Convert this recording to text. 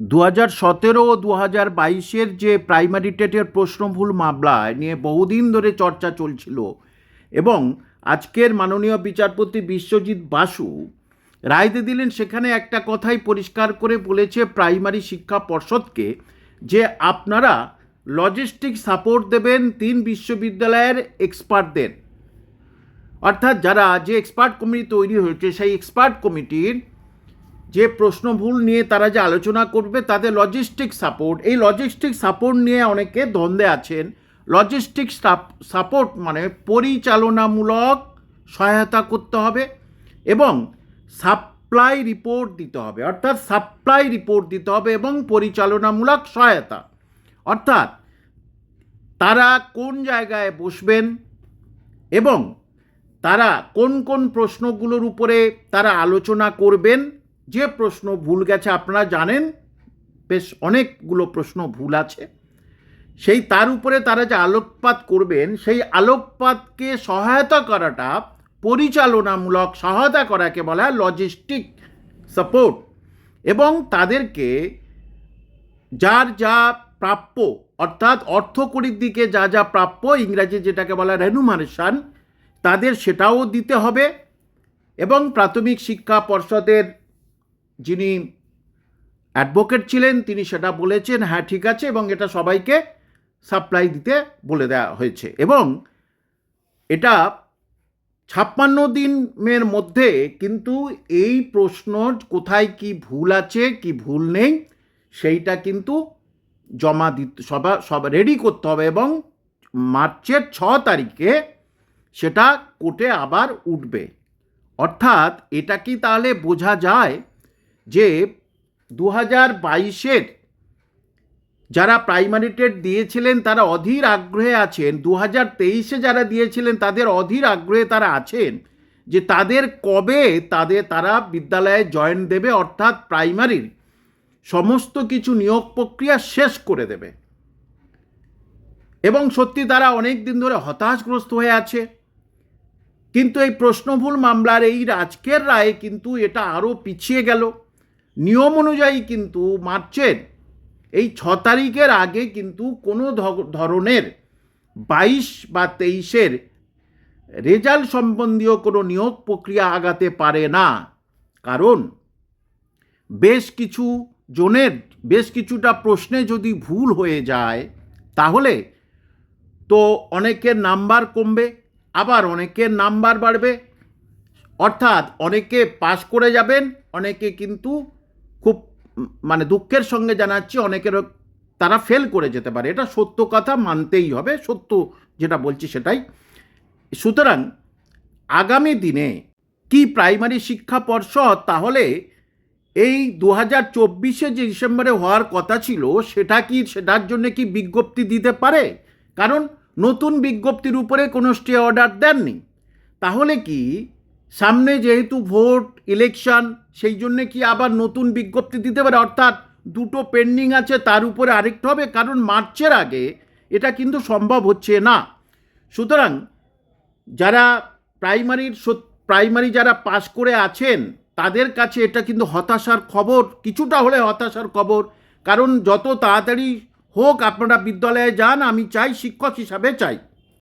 দু হাজার সতেরো ও দু হাজার বাইশের যে প্রাইমারি টেটের প্রশ্নভুল মামলায় নিয়ে বহুদিন ধরে চর্চা চলছিল এবং আজকের মাননীয় বিচারপতি বিশ্বজিৎ বাসু রায় দিয়ে দিলেন, সেখানে একটা কথাই পরিষ্কার করে বলেছে প্রাইমারি শিক্ষা পর্ষদকে যে আপনারা লজিস্টিক সাপোর্ট দেবেন তিন বিশ্ববিদ্যালয়ের এক্সপার্টদের। অর্থাৎ যারা যে এক্সপার্ট কমিটি তৈরি হয়েছে, সেই এক্সপার্ট কমিটির যে প্রশ্ন ভুল নিয়ে তারা যে আলোচনা করবে তাদের লজিস্টিক সাপোর্ট এই লজিস্টিক সাপোর্ট নিয়ে অনেকে দ্বন্দ্বে আছেন। লজিস্টিক সাপোর্ট মানে পরিচালনামূলক সহায়তা করতে হবে এবং সাপ্লাই রিপোর্ট দিতে হবে। অর্থাৎ সাপ্লাই রিপোর্ট দিতে হবে এবং পরিচালনামূলক সহায়তা। অর্থাৎ তারা কোন জায়গায় বসবেন এবং তারা কোন কোন প্রশ্নগুলোর উপরে তারা আলোচনা করবেন যে প্রশ্ন ভুল গেছে আপনারা জানেন, বেশ অনেকগুলো প্রশ্ন ভুল আছে। সেই তার উপরে তারা যে আলোকপাত করবেন, সেই আলোকপাতকে সহায়তা করাটা পরিচালনামূলক সহায়তা করাকে বলা হয় লজিস্টিক সাপোর্ট এবং তাদেরকে যার যা প্রাপ্য, অর্থাৎ অর্থকরীর দিকে যা যা প্রাপ্য, ইংরাজি যেটাকে বলা রেনুমারেশন তাদের সেটাও দিতে হবে এবং প্রাথমিক শিক্ষা পর্ষদের যিনি অ্যাডভোকেট ছিলেন, তিনি সেটা বলেছেন হ্যাঁ ঠিক আছে, এবং এটা সবাইকে সাপ্লাই দিতে বলে দেওয়া হয়েছে। এবং এটা ছাপ্পান্ন দিনের মধ্যে কিন্তু এই প্রশ্ন, কোথায় কি ভুল আছে, কি ভুল নেই, সেইটা কিন্তু জমা দিতে, সবা, সব রেডি করতে হবে এবং মার্চের ছ তারিখে সেটা কোর্টে আবার উঠবে। অর্থাৎ এটা কি তাহলে বোঝা যায় যে দু হাজার বাইশের যারা প্রাইমারি টেট দিয়েছিলেন, তারা অধীর আগ্রহে আছেন। দু হাজার তেইশে যারা দিয়েছিলেন, তাদের অধীর আগ্রহে তারা আছেন যে তাদের কবে তাদের, তারা বিদ্যালয়ে জয়েন দেবে, অর্থাৎ প্রাইমারির সমস্ত কিছু নিয়োগ প্রক্রিয়া শেষ করে দেবে। এবং সত্যি তারা অনেক দিন ধরে হতাশগ্রস্ত হয়ে আছে। কিন্তু এই প্রশ্নভুল মামলার এই আজকের রায়ে কিন্তু এটা আরও পিছিয়ে গেল। নিয়ম অনুযায়ী কিন্তু মার্চের এই ছ তারিখের আগে কিন্তু কোনো ধরনের বাইশ বা তেইশের রেজাল্ট সম্বন্ধীয় কোনো নিয়োগ প্রক্রিয়া আগাতে পারে না। কারণ বেশ কিছু জনের, বেশ কিছুটা প্রশ্নে যদি ভুল হয়ে যায়, তাহলে তো অনেকের নাম্বার কমবে, আবার অনেকের নাম্বার বাড়বে। অর্থাৎ অনেকে পাস করে যাবেন, অনেকে কিন্তু মানে দুঃখের সঙ্গে জানাচ্ছি অনেকের তারা ফেল করে যেতে পারে। এটা সত্য কথা, মানতেই হবে। সত্য যেটা বলছি সেটাই। সুতরাং আগামী দিনে কি প্রাইমারি শিক্ষা পর্ষদ, তাহলে এই দু হাজার চব্বিশে যে ডিসেম্বরে হওয়ার কথা ছিল, সেটা কি, সেটার জন্য কি বিজ্ঞপ্তি দিতে পারে? কারণ নতুন বিজ্ঞপ্তির উপরে কোনো স্টে অর্ডার দেননি। তাহলে কি সামনে যেহেতু ভোট ইলেকশন সেই জন্য কি আবার নতুন বিজ্ঞপ্তি দিতে পারে? অর্থাৎ দুটো পেন্ডিং আছে, তার উপরে আরেকটা হবে, কারণ মার্চের আগে এটা কিন্তু সম্ভব হচ্ছে না। সুতরাং যারা প্রাইমারির প্রাইমারি যারা পাশ করে আছেন, তাদের কাছে এটা কিন্তু হতাশার খবর, কিছুটা হলে হতাশার খবর। কারণ যত তাড়াতাড়ি হোক আপনারা বিদ্যালয়ে যান, আমি চাই, শিক্ষক হিসাবে চাই।